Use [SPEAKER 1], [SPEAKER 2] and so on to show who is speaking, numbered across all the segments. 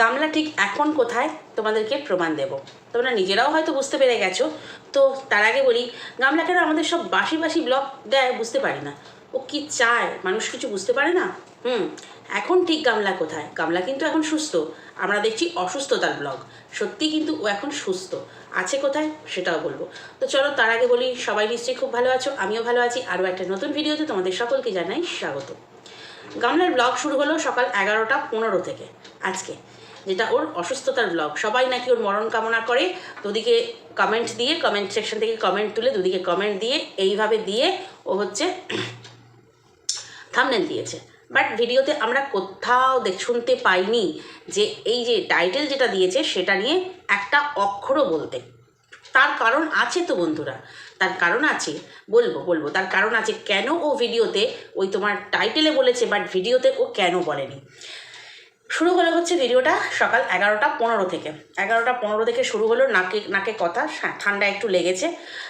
[SPEAKER 1] গামলা ঠিক এখন কোথায়? তোমাদেরকে প্রমাণ দেব। তোমরা নিজেরাও হয়তো বুঝতে পেরে গেছো। তো তার আগে বলি, গামলা কেন আমাদের সব বাসি বাসি ব্লগ দেয় বুঝতে পারি না। ও কি চায়? মানুষ কিছু বুঝতে পারে না? হুম, এখন ঠিক গামলা কোথায়? গামলা কিন্তু এখন সুস্থ। আমরা দেখছি অসুস্থতার ব্লগ সত্যি কিন্তু ও এখন সুস্থ। আছে কোথায়? সেটাও বলব। তো চলো তার আগে বলি, সবাই নিশ্চয়ই খুব ভালো আছো, আমিও ভালো আছি। আরও একটা নতুন ভিডিওতে তোমাদের সকলকে জানাই স্বাগত। গামলার ব্লগ শুরু হলো সকাল এগারোটা পনেরো থেকে। আজকে যেটা ওর অসুস্থতার ব্লগ সবাই নাকি ওর মরণ কামনা করে। দুদিকে কমেন্ট দিয়ে কমেন্ট সেকশন থেকে কমেন্ট তুলে দুদিকে কমেন্ট দিয়ে, এইভাবে দিয়ে ও হচ্ছে থামনেল দিয়েছে। বাট ভিডিওতে আমরা কোথাও দেখ, শুনতে পাইনি যে এই যে টাইটেল যেটা দিয়েছে, সেটা নিয়ে একটা অক্ষরও বলতে। তার কারণ আছে তো বন্ধুরা। তার কারণ আছে, বলব বলব। তার কারণ আছে কেন ও ভিডিওতে ওই তোমার টাইটেলে বলেছে বাট ভিডিওতে ও কেন বলেনি? শুরু হলো হচ্ছে ভিডিওটা সকাল এগারোটা পনেরো থেকে। এগারোটা পনেরো থেকে শুরু হলো নাকে নাকে কথা ঠান্ডা একটু লেগেছে।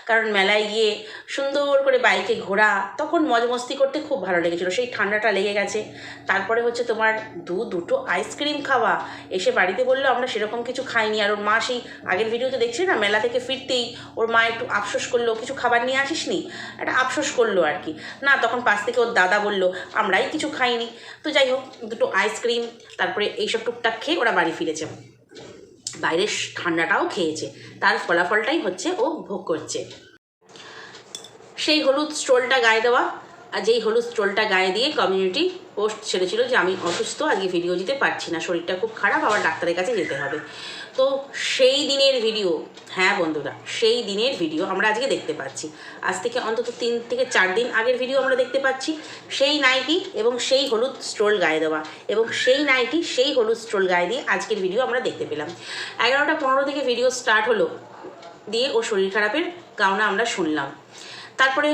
[SPEAKER 1] কারণ মেলায় গিয়ে সুন্দর করে বাইকে ঘোরা, তখন মজ মস্তি করতে খুব ভালো লেগেছিলো। সেই ঠান্ডাটা লেগে গেছে। তারপরে হচ্ছে তোমার দু, দুটো আইসক্রিম খাওয়া। এসে বাড়িতে বলল, আমরা সেরকম কিছু খাইনি। আর ওর মা সেই আগের ভিডিওতে দেখছি না, মেলা থেকে ফিরতেই ওর মা একটু আফসোস করল, কিছু খাবার নিয়ে আসিস নি একটা আফসোস করল আর কি। না, তখন পাশ থেকে ওর দাদা বলল, আমরাই কিছু খাইনি। তো যাই হোক, দুটো আইসক্রিম তারপরে এইসব টুকটাক খেয়ে ওরা বাড়ি ফিরেছে। বাইরের ঠান্ডাটাও খেয়েছে। তার ফলাফলটাই হচ্ছে ও ভোগ করছে। সেই হলুদ স্টোলটা গায়ে দেওয়া আর যেই হলুদ স্টোলটা গায়ে দিয়ে কমিউনিটি পোস্ট ছেড়েছিল যে, আমি অসুস্থ, আজকে ভিডিও দিতে পারছি না। শরীরটা খুব খারাপ, আবার ডাক্তারের কাছে যেতে হবে। তো সেই দিনের ভিডিও হ্যাঁ বন্ধুরা, সেই দিনের ভিডিও আমরা আজকে দেখতে পাচ্ছি। আজ থেকে অন্তত তিন থেকে চার দিন আগের ভিডিও আমরা দেখতে পাচ্ছি। সেই নাইটি এবং সেই হলুদ স্ট্রোল গায়ে দেওয়া এবং সেই নাইটি, সেই হলুদ স্ট্রোল গায়ে দিয়ে আজকের ভিডিও আমরা দেখতে পেলাম। এগারোটা পনেরো থেকে ভিডিও স্টার্ট হলো, দিয়ে ও শরীর খারাপের কারণে আমরা শুনলাম। তারপরে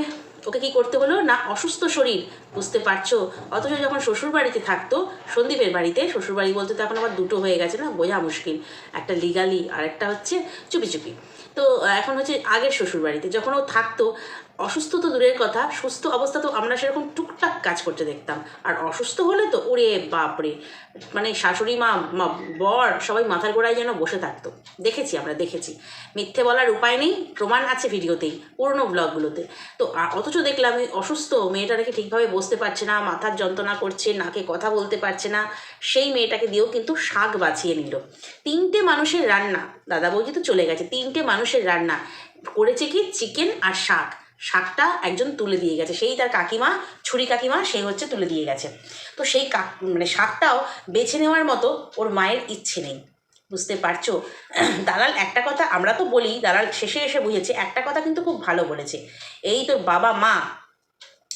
[SPEAKER 1] ওকে কি করতে হলো? না, অসুস্থ শরীর, বুঝতে পারছ? অথচ যখন শ্বশুর বাড়িতে থাকতো, সন্দীপের বাড়িতে শ্বশুর বাড়ি বলতে তো এখন আবার দুটো হয়ে গেছে না, বোঝা মুশকিল। একটা লিগালি আর একটা হচ্ছে চুপি চুপি। তো, এখন হচ্ছে আগের শ্বশুর বাড়িতে যখন ও থাকতো অসুস্থ তো দূরের কথা, সুস্থ অবস্থা তো আমরা সেরকম টুকটাক কাজ করতে দেখতাম। আর অসুস্থ হলে তো ওরে বাপরে মানে শাশুড়ি মা বর সবাই মাথার গোড়ায় যেন বসে থাকতো। দেখেছি আমরা, দেখেছি। মিথ্যে বলার উপায় নেই, প্রমাণ আছে ভিডিওতেই, পুরনো ব্লগগুলোতে। তো অথচ দেখলাম এই অসুস্থ মেয়েটা নাকি ঠিকভাবে বসতে পারছে না, মাথার যন্ত্রণা করছে, নাকে কথা বলতে পারছে না, সেই মেয়েটাকে দিয়েও কিন্তু শাক বাছিয়ে নিল। তিনটে মানুষের রান্না, দাদা বৌদি তো চলে গেছে, তিনটে মানুষের রান্না করেছে কি? চিকেন আর শাক। শাকটা একজন তুলে দিয়ে গেছে। সেই তার কাকিমা, ছুরি কাকিমা, সে হচ্ছে তুলে দিয়ে গেছে। তো সেই কাক মানে শাকটাও বেছে নেওয়ার মতো ওর মায়ের ইচ্ছে নেই। বুঝতে পারছ? দালাল একটা কথা আমরা তো বলি, দালাল শেষে এসে বুঝেছে, একটা কথা কিন্তু খুব ভালো বলেছে। এই তোর বাবা মা,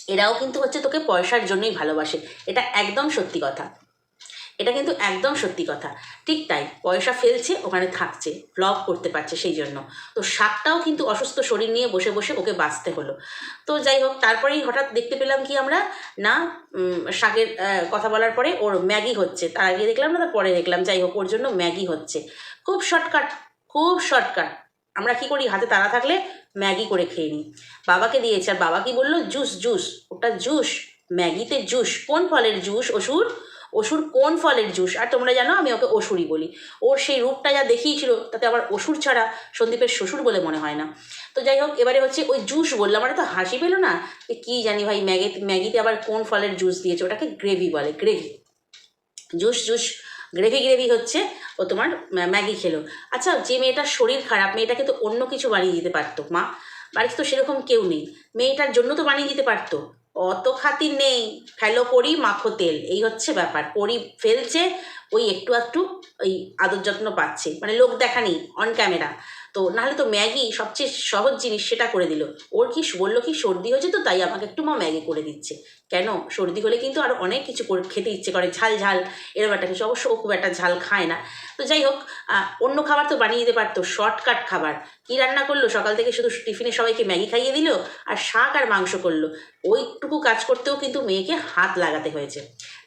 [SPEAKER 1] এরাও কিন্তু হচ্ছে তোকে পয়সার জন্যই ভালোবাসে। এটা একদম সত্যি কথা। এটা কিন্তু একদম সত্যি কথা। ঠিক তাই, পয়সা ফেলছে, ওখানে থাকছে ব্লগ করতে পারছে সেই জন্য। তো শাকটাও কিন্তু অসুস্থ শরীর নিয়ে বসে বসে ওকে বাঁচতে হলো। তো যাই হোক, তারপরেই হঠাৎ দেখতে পেলাম কি আমরা, না শাকের কথা বলার পরে ওর ম্যাগি হচ্ছে। তার আগে দেখলাম না, তার পরে দেখলাম। যাই হোক, ওর জন্য ম্যাগি হচ্ছে। খুব শর্টকাট খুব শর্টকাট। আমরা কি করি, হাতে তাড়া থাকলে ম্যাগি করে খেয়ে নিই। বাবাকে দিয়েছে, আর বাবা কি বলল, জুস জুস, ওটা জুস, ম্যাগিতে জুস, কোন ফলের জুস, অসুর? অসুর কোন ফলের জুস? আর তোমরা জানো আমি ওকে অসুরই বলি। ওর সেই রূপটা যা দেখিয়েছিল, তাতে আবার অসুর ছাড়া সন্দীপের শ্বশুর বলে মনে হয় না। তো যাই হোক, এবারে হচ্ছে ওই জুস বললাম আমার তো হাসি পেল না? যে কী জানি ভাই, ম্যাগি, ম্যাগিতে আবার কোন ফলের জুস দিয়েছে? ওটাকে গ্রেভি বলে, gravy. Juice juice, gravy gravy হচ্ছে ও তোমার ম্যাগি খেলো। আচ্ছা যে মেয়েটার শরীর খারাপ, মেয়েটাকে তো অন্য কিছু বানিয়ে দিতে পারতো, মা। বাড়িতে তো সেরকম কেউ নেই। মেয়েটার জন্য তো বানিয়ে দিতে পারতো। অত খাতির নেই ফেলো করি মাখো তেল এই হচ্ছে ব্যাপার করি ফেলছে ওই একটু একটু ওই আদর যত্ন পাচ্ছে। মানে লোক দেখা নেই অন ক্যামেরা তো নাহলে তো ম্যাগি সবচেয়ে সহজ জিনিস সেটা করে দিল। ওর কি বলল কি সর্দি হয়েছে তো তাই আমাকে একটু মা ম্যাগি করে দিচ্ছে। কেন? সর্দি হলে কিন্তু আরও অনেক কিছু করে খেতে ইচ্ছে করে। ঝাল ঝাল এরকম একটা কিছু অবশ্য ও খুব একটা ঝাল খায় না। তো যাই হোক অন্য খাবার তো বানিয়ে দিতে পারতো। শর্টকাট খাবার। কী রান্না করল? সকাল থেকে শুধু টিফিনে সবাইকে ম্যাগি খাইয়ে দিল আর শাক আর মাংস করল। ওইটুকু কাজ করতেও কিন্তু মেয়েকে হাত লাগাতে হয়েছে।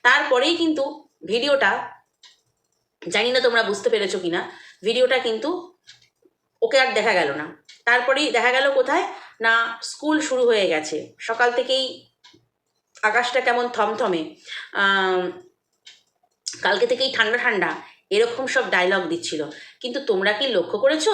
[SPEAKER 1] তারপরেই কিন্তু ভিডিওটা জানি না তোমরা বুঝতে পেরেছ কি না ভিডিওটা কিন্তু ওকে আর দেখা গেল না। তারপরেই দেখা গেল কোথায়? না, স্কুল শুরু হয়ে গেছে। সকাল থেকেই আকাশটা কেমন থমথমে। কালকে থেকেই ঠান্ডা ঠান্ডা, এরকম সব ডায়লগ দিচ্ছিল। কিন্তু তোমরা কি লক্ষ্য করেছ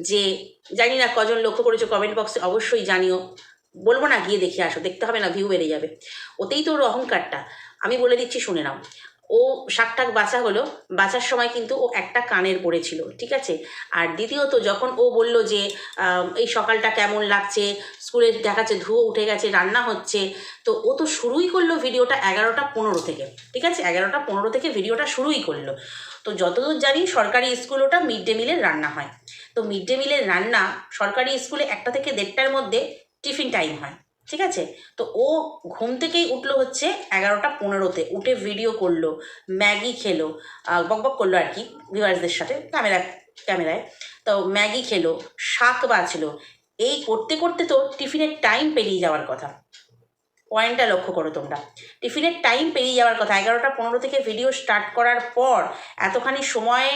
[SPEAKER 1] যে, জানি না কজন লক্ষ্য করেছ কমেন্ট বক্সে অবশ্যই জানিও। বলব না, গিয়ে দেখে আসো, দেখতে হবে না ভিউ বেড়ে যাবে। ওতেই তো ওর অহংকারটা। আমি বলে দিচ্ছি, শুনে নাও। ও শাকটাক বাঁচা হলো বাঁচার সময় কিন্তু ও একটা কানের পড়েছিল ঠিক আছে? আর দ্বিতীয়ত যখন ও বলল যে এই সকালটা কেমন লাগছে, স্কুলে দেখাচ্ছে ধুয়ো, উঠে গেছে, রান্না হচ্ছে, তো ও তো শুরুই করল ভিডিওটা এগারোটা পনেরো থেকে, ঠিক আছে? এগারোটা পনেরো থেকে ভিডিওটা শুরুই করল। তো যতদূর জানি সরকারি স্কুল ওটা মিড ডে মিলের রান্না হয়। তো মিড ডে মিলের রান্না সরকারি স্কুলে একটা থেকে দেড়টার মধ্যে টিফিন টাইম হয়। ঠিক আছে? তো ও ঘুম থেকেই উঠল হচ্ছে এগারোটা পনেরোতে। উঠে ভিডিও করল ম্যাগি খেলো আহ, বকবক করল আর কি ভিউয়ার্সদের সাথে ক্যামেরা ক্যামেরায়। তো ম্যাগি খেলো শাক বাঁচলো এই করতে করতে তো টিফিনের টাইম পেরিয়ে যাওয়ার কথা। পয়েন্টটা লক্ষ্য করো তোমরা। টিফিনের টাইম পেরিয়ে যাওয়ার কথা। এগারোটা পনেরো থেকে ভিডিও স্টার্ট করার পর এতখানি সময়ে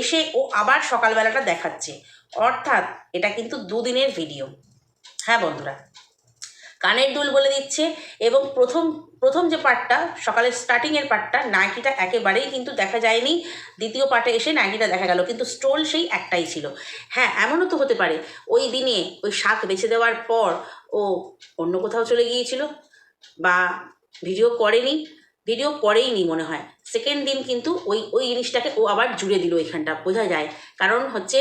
[SPEAKER 1] এসে ও আবার সকালবেলাটা দেখাচ্ছে। অর্থাৎ এটা কিন্তু দুদিনের ভিডিও হ্যাঁ বন্ধুরা? কানের দুল বলে দিচ্ছে এবং প্রথম প্রথম যে পার্টটা সকালের স্টার্টিংয়ের পার্টটা নাইটিটা একেবারেই কিন্তু দেখা যায়নি। দ্বিতীয় পার্টে এসে নাইটিটা দেখা গেল, কিন্তু স্টোল সেই একটাই ছিল। হ্যাঁ এমনও তো হতে পারে, ওই দিনে ওই শাক বেছে দেওয়ার পর ও অন্য কোথাও চলে গিয়েছিল বা ভিডিও করেনি ভিডিও করেইনি মনে হয়। সেকেন্ড দিন কিন্তু ওই ওই জিনিসটাকে ও আবার জুড়ে দিল এখানটা, বোঝা যায়। কারণ হচ্ছে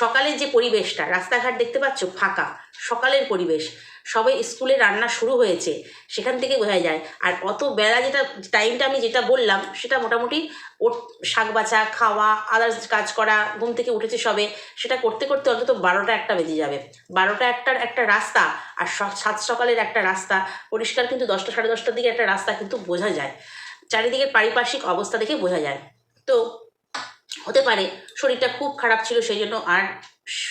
[SPEAKER 1] সকালের যে পরিবেশটা, রাস্তাঘাট দেখতে পাচ্ছ, ফাঁকা, সকালের পরিবেশ। সবে স্কুলে রান্না শুরু হয়েছে, সেখান থেকে বোঝা যায়। আর অত বেলা যেটা টাইমটা আমি যেটা বললাম, সেটা মোটামুটি ওর শাক বাছা, খাওয়া আদার্স কাজ করা, ঘুম থেকে উঠেছে সবে, সেটা করতে করতে অন্তত বারোটা একটা বেজে যাবে। বারোটা একটার একটা রাস্তা, আর সাত সকালের একটা রাস্তা, পরিষ্কার কিন্তু দশটা সাড়ে দশটার দিকে একটা রাস্তা কিন্তু বোঝা যায়। চারিদিকের পারিপার্শ্বিক অবস্থা দেখে বোঝা যায়। তো, হতে পারে শরীরটা খুব খারাপ ছিল, সেই জন্য আর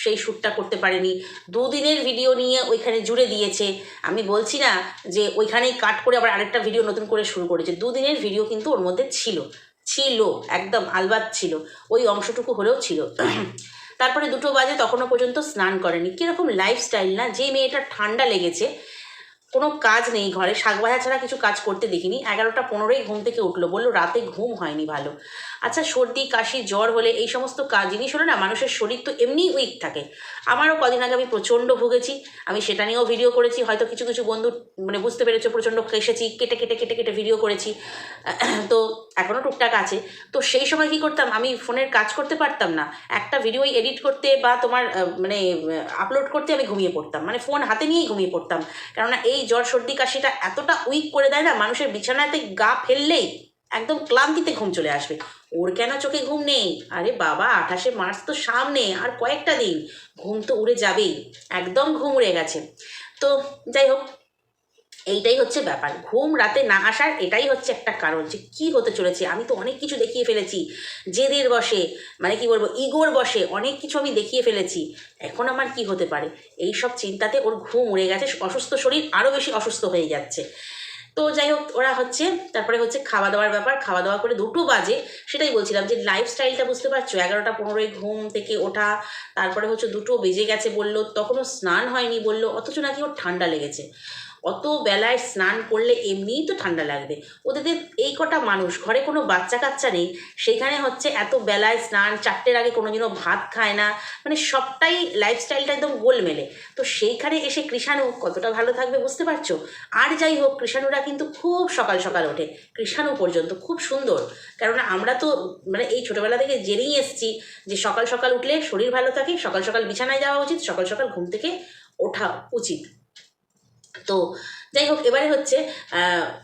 [SPEAKER 1] সেই শ্যুটটা করতে পারেনি। দুদিনের ভিডিও নিয়ে ওইখানে জুড়ে দিয়েছে। আমি বলছি না যে ওইখানেই কাট করে আবার আরেকটা ভিডিও নতুন করে শুরু করেছে। দুদিনের ভিডিও কিন্তু ওর মধ্যে ছিল। ছিল, একদম আলবাত ছিল। ওই অংশটুকু হলেও ছিল। তারপরে দুটো বাজে তখনও পর্যন্ত স্নান করেনি। কীরকম লাইফস্টাইল না? যে মেয়েটা ঠান্ডা লেগেছে, কোনো কাজ নেই ঘরে। শাক ভাজা ছাড়া কিছু কাজ করতে দেখিনি। এগারোটা পনেরোই ঘুম থেকে উঠল। বলল, রাতে ঘুম হয়নি ভালো। আচ্ছা সর্দি, কাশি, জ্বর হলে এই সমস্ত কাজ জিনিস হলে না মানুষের শরীর তো এমনিই উইক থাকে। আমারও কদিন আগে আমি প্রচণ্ড ভুগেছি। আমি সেটা নিয়েও ভিডিও করেছি। হয়তো কিছু কিছু বন্ধু মানে বুঝতে পেরেছ, প্রচণ্ড কেসেছি কেটে কেটে কেটে কেটে ভিডিও করেছি। তো এখনও টুকটাক আছে। তো সেই সময় কি করতাম? আমি ফোনের কাজ করতে পারতাম না। একটা ভিডিও এডিট করতে বা তোমার মানে আপলোড করতে আমি ঘুমিয়ে পড়তাম। মানে ফোন হাতে নিয়েই ঘুমিয়ে পড়তাম। কেননা এই জ্বর, সর্দি, কাশিটা এতটা উইক করে দেয় না, মানুষের বিছানাতে গা ফেললেই একদম ক্লান্তিতে ঘুম চলে আসবে। ওর কেন চোখে ঘুম নেই? আরে বাবা, আঠাশে মার্চ তো সামনে, আর কয়েকটা দিন। ঘুম তো উড়ে যাবেই। একদম ঘুম উড়ে গেছে। তো যাই হোক, এইটাই হচ্ছে ব্যাপার। ঘুম রাতে না আসার এটাই হচ্ছে একটা কারণ যে কী হতে চলেছে। আমি তো অনেক কিছু দেখিয়ে ফেলেছি। জেদের বসে মানে কি বলব, ইগোর বসে অনেক কিছু আমি দেখিয়ে ফেলেছি। এখন আমার কি হতে পারে? এই সব চিন্তাতে ওর ঘুম উড়ে গেছে। অসুস্থ শরীর আরও বেশি অসুস্থ হয়ে যাচ্ছে। তো যাই হোক, ওরা হচ্ছে, তারপরে হচ্ছে খাওয়া দাওয়ার ব্যাপার খাওয়া দাওয়া করে দুটো বাজে, সেটাই বলছিলাম যে লাইফস্টাইলটা বুঝতে পারছ? এগারোটা পনেরোই ঘুম থেকে ওঠা, তারপরে হচ্ছে দুটো বেজে গেছে বলল, তখনও স্নান হয়নি বলল, অথচ নাকি ওর ঠান্ডা লেগেছে। অত বেলায় স্নান করলে এমনিই তো ঠান্ডা লাগবে। ওদের এই কটা মানুষ, ঘরে কোনো বাচ্চা কাচ্চা নেই সেখানে হচ্ছে এত বেলায় স্নান, চারটের আগে কোনো দিনও ভাত খায় না মানে সবটাই লাইফস্টাইলটা একদম গোলমেলে। তো সেইখানে এসে কৃষাণু কতটা ভালো থাকবে বুঝতে পারছ? আর যাই হোক, কৃষাণুরা কিন্তু খুব সকাল সকাল ওঠে, কৃষাণু পর্যন্ত, খুব সুন্দর। কেননা আমরা তো মানে এই ছোটোবেলা থেকে জেনেই এসছি যে সকাল সকাল উঠলে শরীর ভালো থাকে, সকাল সকাল বিছানায় যাওয়া উচিত, সকাল সকাল ঘুম থেকে ওঠা উচিত। তো যাই হোক, এবারে হচ্ছে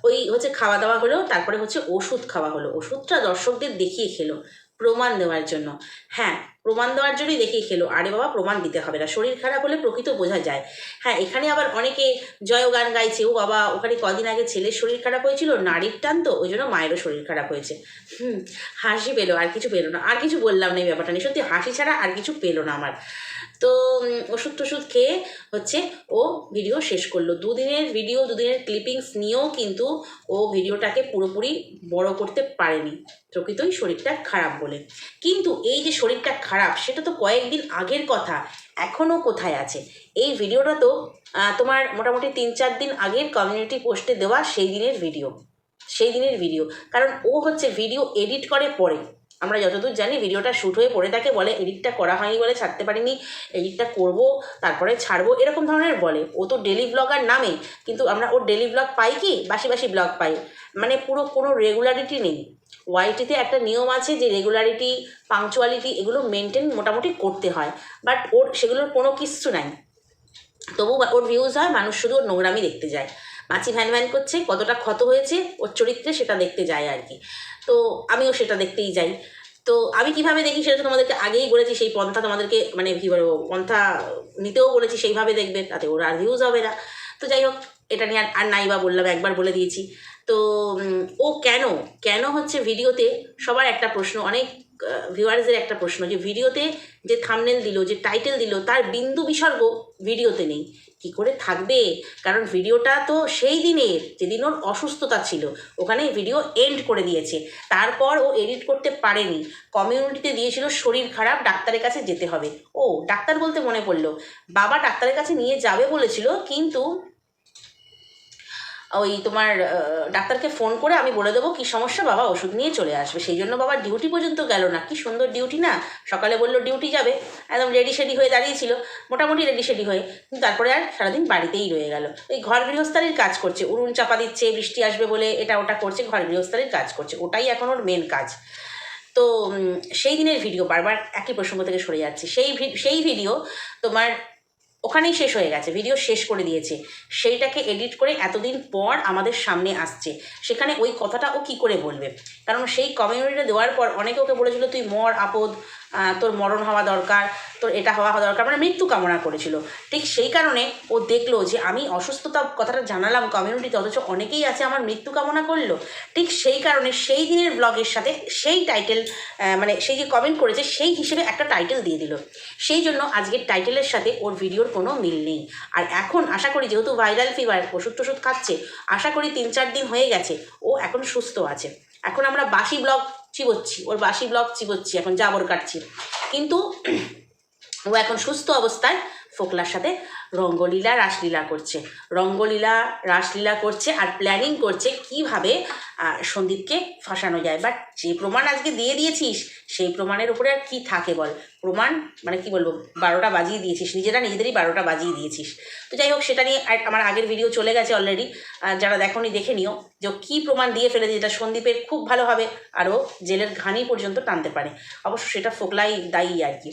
[SPEAKER 1] ওই হচ্ছে খাওয়া দাওয়া হলো, তারপরে হচ্ছে ওষুধ খাওয়া হলো। ওষুধটা দর্শকদের দেখিয়ে খেলো, প্রমাণ দেওয়ার জন্য। হ্যাঁ প্রমাণ দেওয়ার জন্যই দেখিয়ে খেলো। আরে বাবা, প্রমাণ দিতে হবে না। শরীর খারাপ হলে প্রকৃত বোঝা যায়। হ্যাঁ এখানে আবার অনেকে জয় গান গাইছে, ও বাবা, ওখানে কদিন আগে ছেলের শরীর খারাপ হয়েছিল, নারীর টান তো, ওই জন্য মায়েরও শরীর খারাপ হয়েছে। হুম, হাসি পেল, আর কিছু পেল না। আর কিছু বললাম না এই ব্যাপারটা নিয়ে। সত্যি, হাসি ছাড়া আর কিছু পেল না আমার। তো ওষুধ টষুধ খেয়ে হচ্ছে ও ভিডিও শেষ করল। দুদিনের ভিডিও দুদিনের ক্লিপিংস নিয়েও কিন্তু ও ভিডিওটাকে পুরোপুরি বড় করতে পারেনি। প্রকৃতই শরীরটা খারাপ বলে। কিন্তু এই যে শরীরটা খারাপ, সেটা তো কয়েকদিন আগের কথা এখনও কোথায় আছে? এই ভিডিওটা তো তোমার মোটামুটি তিন চার দিন আগের কমিউনিটি পোস্টে দেওয়া সেই দিনের ভিডিও সেই দিনের ভিডিও কারণ ও হচ্ছে ভিডিও এডিট করে পরে। আমরা যতদূর জানি ভিডিওটা শ্যুট হয়ে পড়ে থাকে বলে, এডিটটা করা হয়নি বলে, ছাড়তে পারিনি, এডিটটা করব, তারপরে ছাড়বো, এরকম ধরনের বলে। ও তো ডেলি ব্লগার নামে, কিন্তু আমরা ওর ডেলি ব্লগ পাই কি? বাসি বাসি ব্লগ পাই। মানে পুরো, কোনো রেগুলারিটি নেই। ওয়াইটিতে একটা নিয়ম আছে যে রেগুলারিটি পাংচুয়ালিটি এগুলো মেনটেন মোটামুটি করতে হয়। বাট ওর সেগুলোর কোনো কিচ্ছু নাই। তবু ওর ভিউজ হয়, মানুষ শুধু ওর নোংরামি দেখতে যায়। মাছি ভ্যান ভ্যান করছে, কতটা ক্ষত হয়েছে, ওর চরিত্রে সেটা দেখতে যায় আর কি। তো আমিও সেটা দেখতেই যাই। তো আমি কীভাবে দেখি সেটা তোমাদেরকে আগেই বলেছি, সেই পন্থা তোমাদেরকে মানে কী বলব, পন্থা নিতেও বলেছি, সেইভাবে দেখবে, তাতে ওর আর ভিউজ হবে না। তো যাই হোক, এটা নিয়ে আর নাই বা বললাম, একবার বলে দিয়েছি। তো ও কেন? কেন হচ্ছে ভিডিওতে সবার একটা প্রশ্ন, অনেক ভিউয়ার্সদের একটা প্রশ্ন যে, ভিডিওতে যে থামনেল দিল, যে টাইটেল দিল, তার বিন্দু বিসর্গ ভিডিওতে নেই। কি করে থাকবে? কারণ ভিডিওটা তো সেই দিনের, যেদিন ওর অসুস্থতা ছিল, ওখানে ভিডিও এন্ড করে দিয়েছে। তারপর ও এডিট করতে পারেনি। কমিউনিটিতে দিয়েছিল, শরীর খারাপ, ডাক্তারের কাছে যেতে হবে। ও, ডাক্তার বলতে মনে পড়ল, বাবা ডাক্তারের কাছে নিয়ে যাবে বলেছিল, কিন্তু ওই তোমার ডাক্তারকে ফোন করে আমি বলে দেবো কি সমস্যা, বাবা ওষুধ নিয়ে চলে আসবে। সেই জন্য বাবা ডিউটি পর্যন্ত গেল না। কি সুন্দর ডিউটি না? সকালে বলল ডিউটি যাবে। একদম রেডি সেডি হয়ে দাঁড়িয়েছিল। মোটামুটি রেডি সেডি হয়ে। কিন্তু তারপরে আর সারাদিন বাড়িতেই রয়ে গেল। ওই ঘর গৃহস্থালির কাজ করছে। উড়ুন চাপা দিচ্ছে, বৃষ্টি আসবে বলে এটা ওটা করছে, ঘর গৃহস্থালির কাজ করছে। ওটাই এখন ওর মেন কাজ। তো সেই দিনের ভিডিও বারবার একই প্রসঙ্গ থেকে সরে যাচ্ছে। সেই সেই ভিডিও তোমার ওখানেই শেষ হয়ে গেছে ভিডিও শেষ করে দিয়েছে। সেইটাকে এডিট করে এতদিন পর আমাদের সামনে আসছে। সেখানে ওই কথাটা ও কি করে বলবে? কারণ সেই কমিউনিটিটা দেওয়ার পর অনেকে ওকে বলেছিল, তুই মর, আপদ। তোর মরণ হওয়া দরকার, তোর এটা হওয়া দরকার মানে মৃত্যু কামনা করেছিল। ঠিক সেই কারণে ও দেখল যে আমি অসুস্থতা কথাটা জানালাম কমিউনিটিতে অথচ অনেকেই আছে আমার মৃত্যু কামনা করল। ঠিক সেই কারণে সেই দিনের ব্লগের সাথে সেই টাইটেল মানে সেই যে কমেন্ট করেছে, সেই হিসেবে একটা টাইটেল দিয়ে দিল। সেই জন্য আজকের টাইটেলের সাথে ওর ভিডিওর কোনো মিল নেই। আর এখন আশা করি, যেহেতু ভাইরাল ফিভার ওষুধ টষুধ খাচ্ছে, আশা করি তিন চার দিন হয়ে গেছে, ও এখন সুস্থ আছে। এখন আমরা বাসি ব্লগ চিবোচ্ছি ওর বাসি ব্লক চিবোচ্ছি এখন জাবর কাটছি। কিন্তু ও এখন সুস্থ অবস্থায় ফোকলার সাথে রঙ্গলীলা, রাসলীলা করছে। রঙ্গলীলা, রাসলীলা করছে আর প্ল্যানিং করছে কীভাবে সন্দীপকে ফাঁসানো যায়। বাট যে প্রমাণ আজকে দিয়ে দিয়েছিস, সেই প্রমাণের উপরে আর কী থাকে বল? প্রমাণ মানে কি বলব? বারোটা বাজিয়ে দিয়েছিস, নিজেরা নিজেদেরই বারোটা বাজিয়ে দিয়েছিস। তো যাই হোক, সেটা নিয়ে আমার আগের ভিডিও চলে গেছে অলরেডি যারা দেখোনি, দেখে নিও যে কী প্রমাণ দিয়ে ফেলেছে যেটা সন্দীপের খুব ভালো হবে আরও জেলের ঘানি পর্যন্ত টানতে পারে। অবশ্য সেটা ফোকলাই দায়ী আর কি।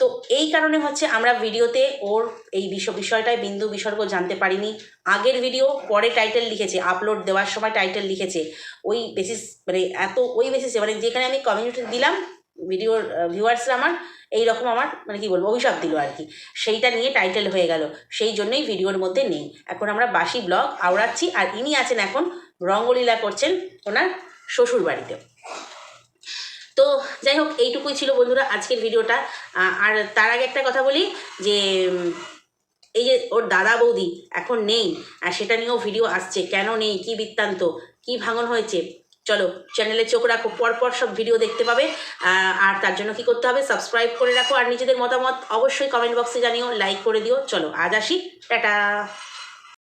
[SPEAKER 1] তো এই কারণে হচ্ছে আমরা ভিডিওতে ওর এই বিষয় বিষয়টায়, বিন্দু বিসর্গ জানতে পারিনি। আগের ভিডিও পরে টাইটেল লিখেছে আপলোড দেওয়ার সময় টাইটেল লিখেছে। ওই বেসিস মানে এত, ওই বেসিসে মানে যেখানে আমি কমিউনিটি দিলাম ভিডিওর ভিউয়ার্সরা আমার এই রকম আমার মানে কি বলব, অভিশাপ দিল আর কি। সেইটা নিয়ে টাইটেল হয়ে গেল। সেই জন্যই ভিডিওর মধ্যে নেই। এখন আমরা বাসি ব্লগ আওড়াচ্ছি, আর ইনি আছেন এখন রঙ্গলীলা করছেন ওনার শ্বশুর বাড়িতে তো যাই হোক এইটুকুই ছিল বন্ধুরা আজকের ভিডিওটা। আর তার আগে একটা কথা বলি, যে এই যে ওর দাদা বৌদি এখন নেই, আর সেটা নিয়েও ভিডিও আসছে, কেন নেই, কি বৃত্তান্ত, কি ভাঙন হয়েছে, চলো চ্যানেলে চোখ রাখো, পরপর সব ভিডিও দেখতে পাবে। আর তার জন্য কি করতে হবে সাবস্ক্রাইব করে রাখো, আর নিজেদের মতামত অবশ্যই কমেন্ট বক্সে জানিও লাইক করে দিও। চলো, আজ আসি, টাটা।